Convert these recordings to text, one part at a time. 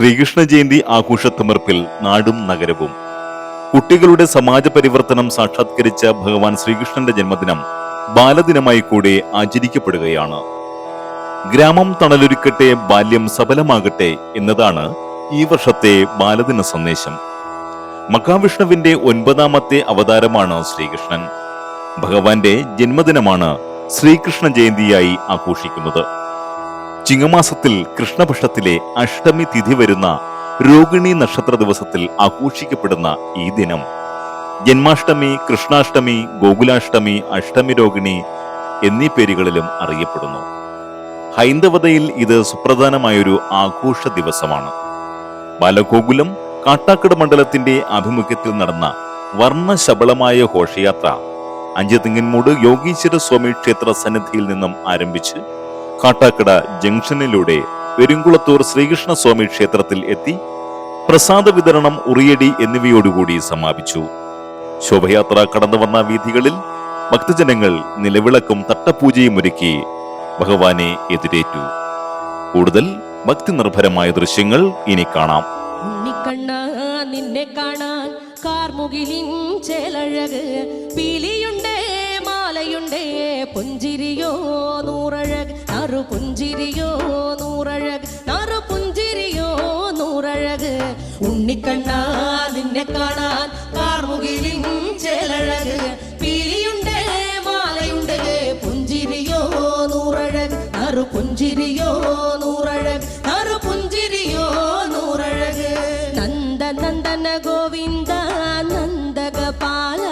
ശ്രീകൃഷ്ണ ജയന്തി ആഘോഷത്തിമിർപ്പിൽ നാടും നഗരവും. കുട്ടികളുടെ സമാജ പരിവർത്തനം സാക്ഷാത്കരിച്ച ഭഗവാൻ ശ്രീകൃഷ്ണന്റെ ജന്മദിനം ബാലദിനമായി കൂടെ ആചരിക്കപ്പെടുകയാണ്. ഗ്രാമം തണലൊരുക്കട്ടെ ബാല്യം സഫലമാകട്ടെ എന്നതാണ് ഈ വർഷത്തെ ബാലദിന സന്ദേശം. മഹാവിഷ്ണുവിന്റെ ഒൻപതാമത്തെ അവതാരമാണ് ശ്രീകൃഷ്ണൻ. ഭഗവാന്റെ ജന്മദിനമാണ് ശ്രീകൃഷ്ണ ജയന്തിയായി ആഘോഷിക്കുന്നത്. ചിങ്ങമാസത്തിൽ കൃഷ്ണപക്ഷത്തിലെ അഷ്ടമി തിഥി വരുന്ന രോഹിണി നക്ഷത്ര ദിവസത്തിൽ ആഘോഷിക്കപ്പെടുന്ന ഈ ദിനം. ജന്മാഷ്ടമി കൃഷ്ണാഷ്ടമി ഗോകുലാഷ്ടമി അഷ്ടമി രോഹിണി എന്നീ പേരുകളിലും അറിയപ്പെടുന്നു. ഹൈന്ദവതയിൽ ഇത് സുപ്രധാനമായൊരു ആഘോഷ ദിവസമാണ്. ബാലഗോകുലം കാട്ടാക്കട മണ്ഡലത്തിന്റെ ആഭിമുഖ്യത്തിൽ നടന്ന വർണശബളമായ ഘോഷയാത്ര അഞ്ചുതിങ്ങൻമൂട് യോഗീശ്വര സ്വാമി ക്ഷേത്ര സന്നിധിയിൽ നിന്നും ആരംഭിച്ച് കാട്ടാക്കട ജംഗ്ഷനിലൂടെ പെരുങ്കുളത്തൂർ ശ്രീകൃഷ്ണ സ്വാമി ക്ഷേത്രത്തിൽ എത്തി പ്രസാദ വിതരണം ഉറിയടി എന്നിവയോടുകൂടി സമാപിച്ചു. ശോഭയാത്ര കടന്നു വന്ന വീഥികളിൽ ഭക്തജനങ്ങൾ നിലവിളക്കും തട്ടപൂജയും ഒരുക്കി ഭഗവാനെ എതിരേറ്റു. കൂടുതൽ ഭക്തി നിർഭരമായ ദൃശ്യങ്ങൾ ഇനി കാണാം. ഉണ്ണിക്കണ്ണ നിന്നെ കാണാൻ കാർമുകിലിൻ ചേലഴക് പീലിയുണ്ടേ മാലയുണ്ടേ പുഞ്ചിരിയോ നൂറഴക്. നറു പുഞ്ചിരിയോ നൂറഴക് നറു പുഞ്ചിരിയോ നൂറഴക് ഉണ്ണിക്കണ്ണ നിന്നെ കാണാൻ കാർമുകിലിൻ ചേലഴക് പീലിയുണ്ടേ മാലയുണ്ടേ പുഞ്ചിരിയോ നൂറഴക് നറു പുഞ്ചിരിയോ നൂറഴക് നറു പുഞ്ചിരിയോ നൂറഴക് നന്ദ നന്ദന ഗോവിന്ദ നന്ദഗപാല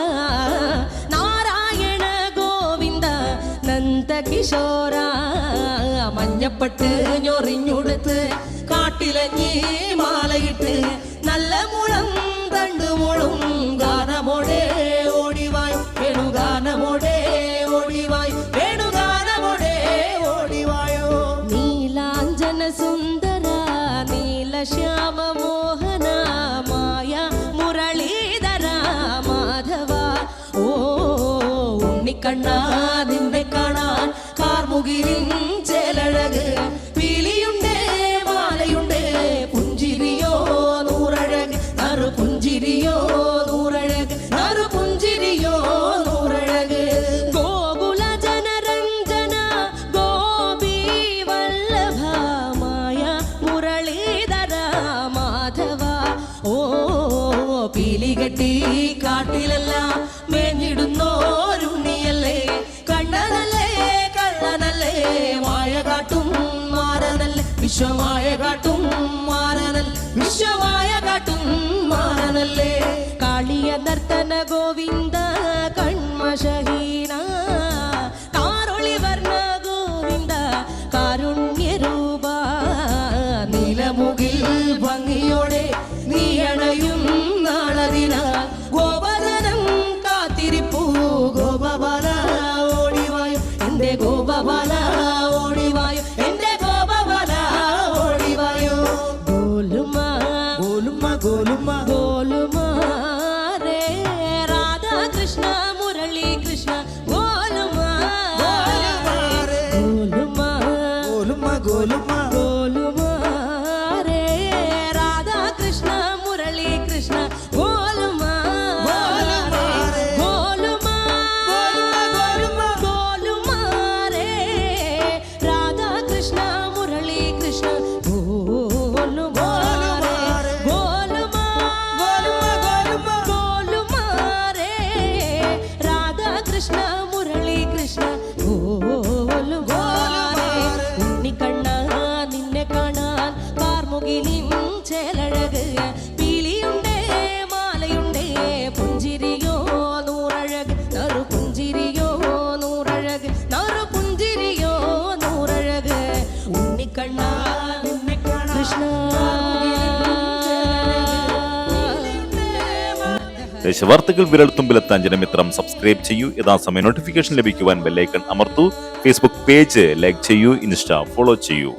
നാരായണ ഗോവിന്ദ നന്ദകിശോര മഞ്ഞപ്പെട്ട് ഞൊറിഞ്ഞുടുത്ത് കാട്ടിലഞ്ഞി മാലയിട്ട് നല്ല മുളം തണ്ടുമുളും ഗാനമോടെ ഓടിവായ് വേണുഗാനമോടെ ഓടിവായ് വേണുഗാനമോടെ ഓടിവായോ? നീലാഞ്ജന സുന്ദര നീലശ്യാമ മോഹന മായ മുരളീധര മാധവ. ഓ ഉണ്ണിക്കണ്ണ നിന്നെ കാണാൻ കാർമുകിലിൻ ചേലഴക് പീലിയുണ്ടേ മാലയുണ്ട്. പുഞ്ചിരിയോ ഗോകുല ജനരഞ്ജന ഓ മേഞ്ഞിടുന്നോരുണ്ണിയല്ലേ വിശ്വമായ കാട്ടും മാറനൽ വിശ്വമായ കാട്ടും മാറനല്ലേ കാളിയ നർത്തന ഗോവിന്ദ കൺമശഹീന കാറൊളി വർണ ഗോവിന്ദ കാരുണ്യരൂപ നീലമുകിൽ magoluma. ചേലഴക് പീലിയുണ്ടേ മാലയുണ്ടേ പുഞ്ചിരിയോ നൂറഴക്. നറു പുഞ്ചിരിയോ നൂറഴക്. നറു പുഞ്ചിരിയോ നൂറഴക്. ഉണ്ണിക്കണ്ണ നിന്നെ കാണാൻ കൃഷ്ണ. ദേശവാർത്തകൾ വിരൽത്തുമ്പിലെത്താൻ ജനമിത്രം സബ്സ്ക്രൈബ് ചെയ്യൂ. യഥാസമയം നോട്ടിഫിക്കേഷൻ ലഭിക്കുവാൻ ബെല്ലൈക്കൺ അമർത്തു. ഫേസ്ബുക്ക് പേജ് ലൈക്ക് ചെയ്യൂ. ഇൻസ്റ്റ ഫോളോ ചെയ്യൂ.